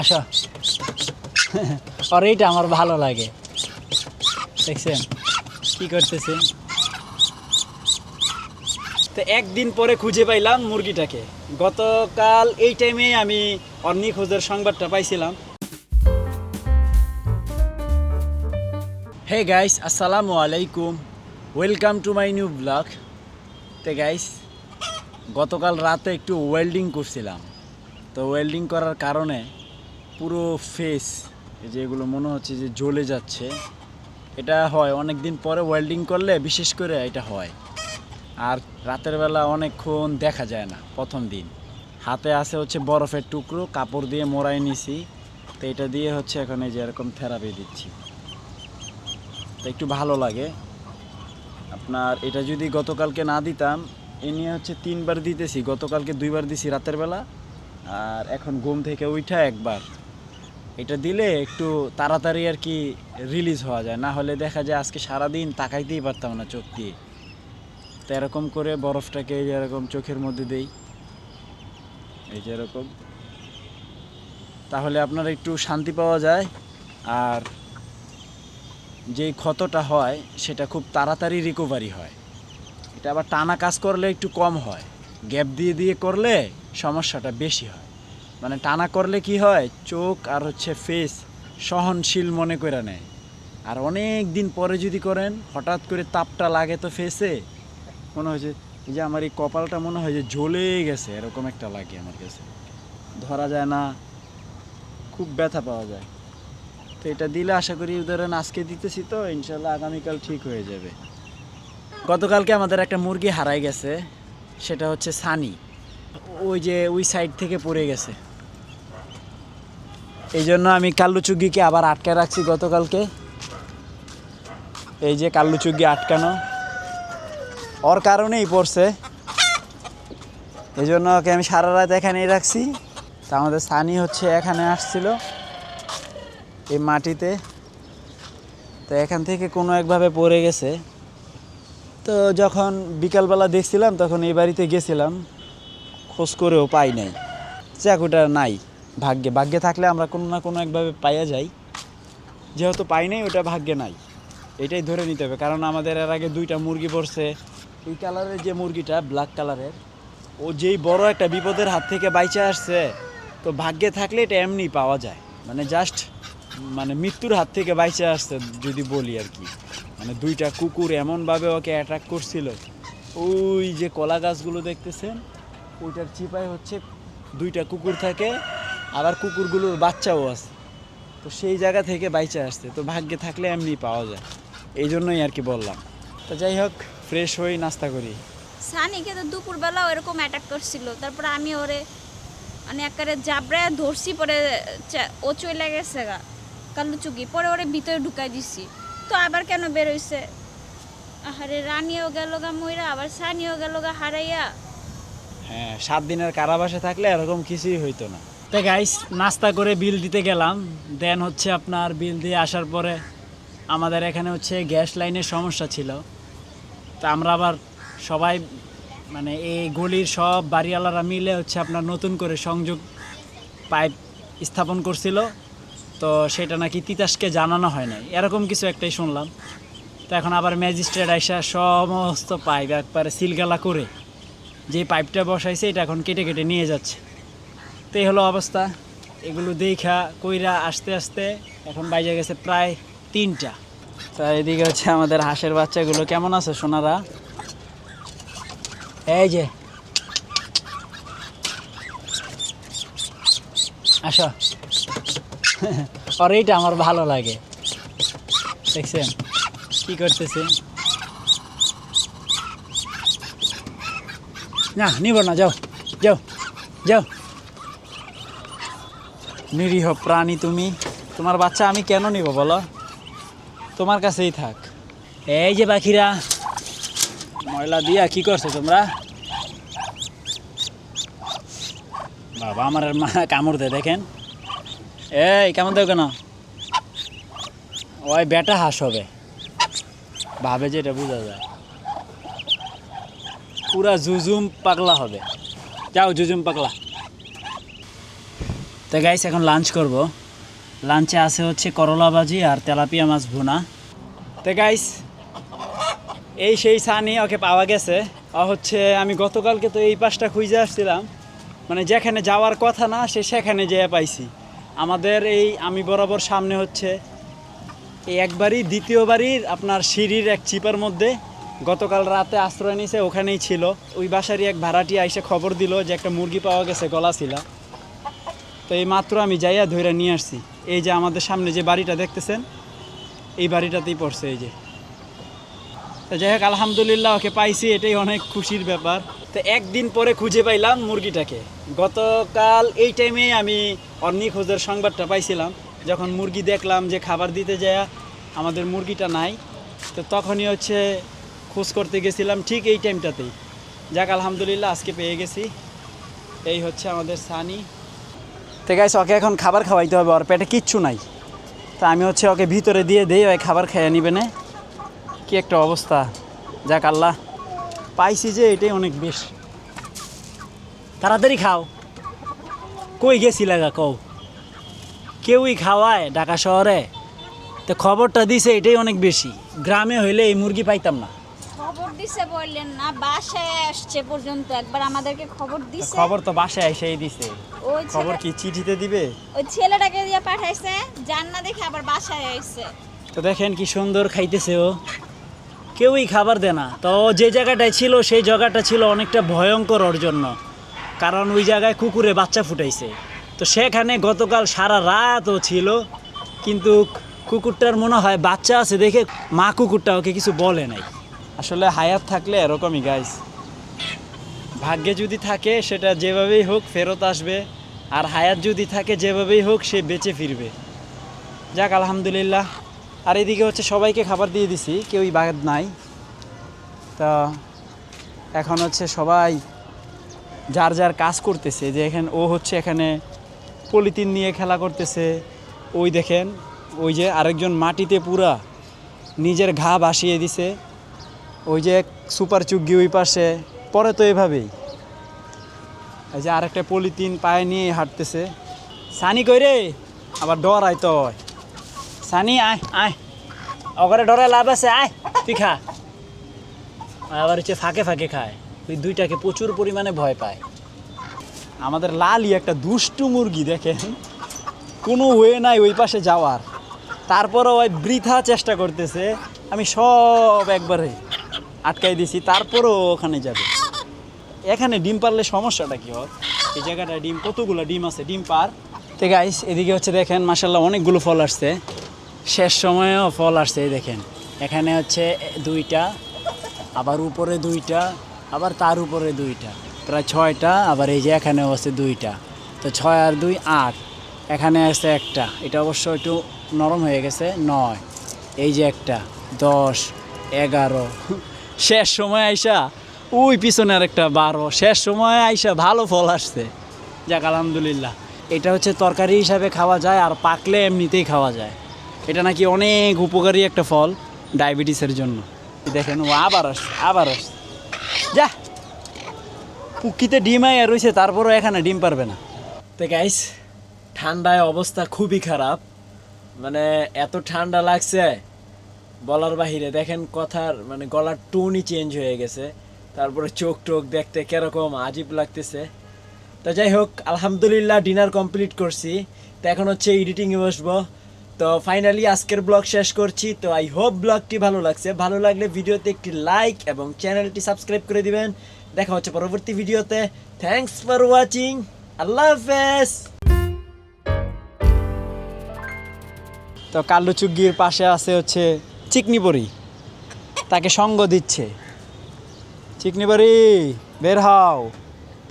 আসো। আর এইটা আমার ভালো লাগে। দেখছেন? কি করতেছে? তো একদিন পরে খুঁজে পাইলাম মুরগিটাকে। গতকাল এই টাইমে আমি অর্নি খোঁজের সংবাদটা পাইছিলাম। হে গাইস আসসালামু আলাইকুম। Welcome to my new vlog তে গাইস গতকাল রাতে একটু ওয়েল্ডিং করছিলাম। তো ওয়েল্ডিং করার কারণে পুরো ফেস এই যে এগুলো মনে হচ্ছে যে জ্বলে যাচ্ছে। এটা হয় অনেক দিন পরে ওয়েল্ডিং করলে বিশেষ করে এটা হয়। আর রাতের বেলা অনেকক্ষণ দেখা যায় না, প্রথম দিন। হাতে আছে হচ্ছে বরফের টুকরো, কাপড় দিয়ে মোড়াই নিছি। তো এটা দিয়ে হচ্ছে এখন এই যে এরকম থেরাপি দিচ্ছি। তো একটু ভালো লাগে। আপনার এটা যদি গতকালকে না দিতাম, এ নিয়ে হচ্ছে তিনবার দিতেছি। গতকালকে দুইবার দিছি রাতের বেলা। আর এখন ঘুম থেকে উঠা একবার। এটা দিলে একটু তাড়াতাড়ি আর কি রিলিজ হওয়া যায়। না হলে দেখা যায় আজকে সারাদিন তাকাইতেই পারতাম না চোখ দিয়ে। তো এরকম করে বরফটাকে যে এরকম চোখের মধ্যে দেই। এই যে এরকম। তাহলে আপনার একটু শান্তি পাওয়া যায়। আর যেই ক্ষতটা হয়, সেটা খুব তাড়াতাড়ি রিকভারি হয়। এটা আবার টানা কাজ করলে একটু কম হয়। গ্যাপ দিয়ে দিয়ে করলে সমস্যাটা বেশি হয়। মানে টানা করলে কি হয়? চোখ আর হচ্ছে ফেস সহনশীল মনে করে নেয়। আর অনেক দিন পরে যদি করেন, হঠাৎ করে তাপটা লাগে তো ফেসে মনে হয় যে, এই যে আমার এই কপালটা মনে হয় যে জ্বলে গেছে, এরকম একটা লাগে আমার কাছে। ধরা যায় না, খুব ব্যথা পাওয়া যায়। তো এটা দিলে আশা করি ধরেন আজকে দিতেছি তো, ইনশাল্লাহ আগামীকাল ঠিক হয়ে যাবে। গতকালকে আমাদের একটা মুরগি হারাই গেছে, সেটা হচ্ছে সানি। ওই যে ওই সাইড থেকে পড়ে গেছে। এই জন্য আমি কাল্লু চুগিকে আবার আটকে রাখছি গতকালকে। এই যে কাল্লু চুগি আটকানো। ওর কারণেই পড়ছে। এই জন্য ওকে আমি সারা রাত এখানেই রাখছি। তা আমাদের সানি হচ্ছে এখানে আসছিল এই মাটিতে। তো এখান থেকে কোনো একভাবে পড়ে গেছে। তো যখন বিকালবেলা দেখছিলাম, তখন এই বাড়িতে গেছিলাম। খোঁজ করেও পাই নাই। চাকুটা নাই। ভাগ্যে। ভাগ্যে থাকলে আমরা কোনো না কোনো একভাবে পাইয়া যাই। যেহেতু পাই নাই ওটা ভাগ্যে নাই। এটাই ধরে নিতে হবে। কারণ আমাদের এর আগে দুইটা মুরগি পড়ছে। এই কালারের যে মুরগিটা ব্ল্যাক কালারের, ও যেই বড় একটা বিপদের হাত থেকে বাইচে আসছে, তো ভাগ্যে থাকলে এটা এমনি পাওয়া যায়। মানে জাস্ট মানে মৃত্যুর হাত থেকে বাইচে আসছে, যদি বলি আর কি। মানে দুইটা কুকুর এমনভাবে ওকে অ্যাট্রাক করছিল। ওই যে কলা গাছগুলো দেখতেছেন, ওইটার চিপায় হচ্ছে দুইটা কুকুর থাকে। আবার কুকুরগুলোর বাচ্চাও আছে। তো সেই জায়গা থেকে বাইচে আসছে তো ভাগ্যে থাকলে এমনি পাওয়া যায়। এই জন্যই আর কি বললাম। তো যাই হোক ফ্রেশ হয়ে নাস্তা করি। সানিকে তো দুপুরবেলাও এরকম অ্যাটাক করছিল। তারপর আমি ওরে মানে একেবারে জাবড়ায় ধরছি পরে ও চলে গেছে গা কাল্লু চুকি। পরে ওরে ভিতরে ঢুকাই দিছি। তো আবার কেন বেরোইছে আহারে রানিও গেল গা ময়রা আবার সানিও গেল গা হারাইয়া। হ্যাঁ সাত দিনের কারাবাসে থাকলে এরকম কিছুই হইতো না। তো গাইস নাস্তা করে বিল দিতে গেলাম। দেন হচ্ছে আপনার বিল দিয়ে আসার পরে আমাদের এখানে হচ্ছে গ্যাস লাইনের সমস্যা ছিল। তা আমরা আবার সবাই মানে এই গলির সব বাড়িওয়ালারা মিলে হচ্ছে আপনার নতুন করে সংযোগ পাইপ স্থাপন করছিল। তো সেটা নাকি তিতাসকে জানানো হয় নাই। এরকম কিছু একটাই শুনলাম। তো এখন আবার ম্যাজিস্ট্রেট আইসা সমস্ত পাইপ একবারে সিলগালা করে যে পাইপটা বসাইছে, এটা এখন কেটে কেটে নিয়ে যাচ্ছে। তো এই হলো অবস্থা। এগুলো দেখা কইরা আস্তে আস্তে এখন বাইজে গেছে প্রায় তিনটা। তা এদিকে হচ্ছে আমাদের হাঁসের বাচ্চাগুলো কেমন আছে সোনারা? এই যে। আসো। আর এইটা আমার ভালো লাগে। দেখছেন? কি করতেছে? না, নিব না, যাও যাও যাও। নিরীহ প্রাণী তুমি। তোমার বাচ্চা আমি কেন নিব বলো? তোমার কাছেই থাক। এই যে পাখিরা, ময়লা দিয়া কি করছ তোমরা? বাবা, আমার মা কামড় দে দেখেন। এই কেমন দেও কেন? ওই বেটা হাঁস হবে। ভাবে যে এটা বোঝা যায়। পুরা জুজুম পাগলা হবে। যাও, জুজুম পাগলা। তো গাইস এখন লাঞ্চ করব। লাঞ্চে আছে হচ্ছে করলা ভাজি আর তেলাপিয়া মাছ ভুনা। তো গাইস এই সেই সানি ওকে পাওয়া গেছে। ও হচ্ছে আমি গতকালকে তো এই পাশটা খুঁজে আসছিলাম। মানে যেখানে যাওয়ার কথা না, সে সেখানে যেয়ে পাইছি। আমাদের এই আমি বরাবর সামনে হচ্ছে এই একবারই দ্বিতীয়বারই আপনার সিঁড়ির এক চিপার মধ্যে গতকাল রাতে আশ্রয় নিছে, ওখানেই ছিল। ওই বাসারই এক ভাড়াটি আইসে খবর দিল যে একটা মুরগি পাওয়া গেছে, গলা ছিল। তো এই মাত্র আমি যাইয়া ধইরা নিয়ে আসছি। এই যে আমাদের সামনে যে বাড়িটা দেখতেছেন, এই বাড়িটাতেই পড়ছে এই যে। তো যাই হোক, আলহামদুলিল্লাহ ওকে পাইছি, এটাই অনেক খুশির ব্যাপার। তো একদিন পরে খুঁজে পাইলাম মুরগিটাকে। গতকাল এই টাইমে আমি অর্নি খোঁজের সংবাদটা পাইছিলাম। যখন মুরগি দেখলাম যে খাবার দিতে যায় আমাদের মুরগিটা নাই, তো তখনই হচ্ছে খোঁজ করতে গেছিলাম ঠিক এই টাইমটাতেই। যাক, আলহামদুলিল্লাহ আজকে পেয়ে গেছি। এই হচ্ছে আমাদের সানি। তো গাইস ওকে এখন খাবার খাওয়াইতে হবে, ওর পেটে কিচ্ছু নাই। তা আমি হচ্ছে ওকে ভিতরে দিয়ে দিই, ওই খাবার খেয়ে নিবে না। কি একটা অবস্থা। যাক আল্লাহ, পাইছি যে এটাই অনেক বেশ। তাড়াতাড়ি খাও। কই গেছি লাগা কও? কেউই খাওয়ায় ঢাকা শহরে? তো খবরটা দিছে এটাই অনেক বেশি। গ্রামে হইলে এই মুরগি পাইতাম না। দিছে বললেন না বাসায় আসছে পর্যন্ত। একবার আমাদেরকে খবর দিছে। খবর তো বাসায় এসেই দিছে। ওই খবর কি চিঠিতে দিবে? ওই ছেলেটাকে দিয়ে পাঠাইছে যান না দেখে আবার বাসায় আইছে। তো দেখেন কি সুন্দর খাইতেছে ও। কেউই খাবার দেয় না। তো যে জায়গাটায় ছিল সেই জায়গাটা ছিল অনেকটা ভয়ঙ্কর ওর জন্য। কারণ ওই জায়গায় কুকুরে বাচ্চা ফুটাইছে। তো সেখানে গতকাল সারা রাত ও ছিল। কিন্তু কুকুরটার মনে হয় বাচ্চা আছে দেখে মা কুকুরটা ওকে কিছু বলে নাই। আসলে হায়াত থাকলে এরকমই গাইস ভাগ্যে যদি থাকে, সেটা যেভাবেই হোক ফেরত আসবে। আর হায়াত যদি থাকে, যেভাবেই হোক, সে বেঁচে ফিরবে। যাক, আলহামদুলিল্লাহ। আর এদিকে হচ্ছে, সবাইকে খাবার দিয়ে দিছি, কেউই বাদ নাই। তা এখন হচ্ছে সবাই যার যার কাজ করতেছে, যে এখানে, ও হচ্ছে এখানে পলিথিন নিয়ে খেলা করতেছে। ওই দেখেন, ওই যে আরেকজন মাটিতে পুরা নিজের ঘা ভাসিয়ে দিছে। ওই যে সুপার চুগ্গি ওই পাশে, পরে তো এভাবেই। এই যে আরেকটা পলিথিন পায়ে নিয়ে হাঁটতেছে। সানি কই রে? আবার ডর আয় তো সানি, আয় আয়। ওখানে ডরে লাভ আছে, আয়, তুই খা। আবার হচ্ছে ফাঁকে ফাঁকে খায়। ওই দুইটাকে প্রচুর পরিমাণে ভয় পায়। আমাদের লালই একটা দুষ্টু মুরগি, দেখেন। কোনো ওয়ে নাই ওই পাশে যাওয়ার। তারপরও ওই বৃথা চেষ্টা করতেছে। আমি সব একবারে আটকাই দিছি, তারপরও ওখানে যাবে। এখানে ডিম পারলে সমস্যাটা কি হয়? এই জায়গাটা ডিম, কতগুলো ডিম আছে? ডিম পার। তো গাইস এদিকে হচ্ছে দেখেন মাসাল্লাহ অনেকগুলো ফল আসছে। শেষ সময়েও ফল আসছে, এই দেখেন। এখানে হচ্ছে দুইটা, আবার উপরে দুইটা, আবার তার উপরে দুইটা। প্রায় ছয়টা, আবার এই যে এখানেও আছে দুইটা। তো ছয় আর দুই আট। এখানে আছে একটা। এটা অবশ্য একটু নরম হয়ে গেছে, নয়। এই যে একটা, দশ, এগারো শেষ সময় আইসা ওই পিছনে একটা বারো। শেষ সময় আইসা ভালো ফল আসছে। যাক, আলহামদুলিল্লাহ। এটা হচ্ছে তরকারি হিসাবে খাওয়া যায় আর পাকলে এমনিতেই খাওয়া যায়। এটা নাকি অনেক উপকারী একটা ফল ডায়াবেটিসের জন্য। দেখেন, ও আবার আসছে আবার আসছে। যা পুকিতে ডিম আয় রয়েছে তারপরও এখানে ডিম পারবে না। তো গাইস ঠান্ডায় অবস্থা খুবই খারাপ। মানে এত ঠান্ডা লাগছে বলার বাহিরে দেখেন কথার মানে গলার টোনই চেঞ্জ হয়ে গেছে। তারপরে চোখ টোক দেখতে কীরকম আজীব লাগতেছে। তো যাই হোক, আলহামদুলিল্লাহ ডিনার কমপ্লিট করছি। তো এখন হচ্ছে এডিটিংয়ে বসবো। তো ফাইনালি আজকের ব্লগ শেষ করছি। তো আই হোপ ব্লগটি ভালো লাগছে। ভালো লাগলে ভিডিওতে একটি লাইক এবং চ্যানেলটি সাবস্ক্রাইব করে দিবেন। দেখা হচ্ছে পরবর্তী ভিডিওতে। থ্যাঙ্কস ফর ওয়াচিং আল্লাহ হাফেজ। তো কাল্লু চুগ্গির পাশে আছে হচ্ছে চিকনিবড়ি। তাকে সঙ্গ দিচ্ছে। চিকনিবড়ি বের হও।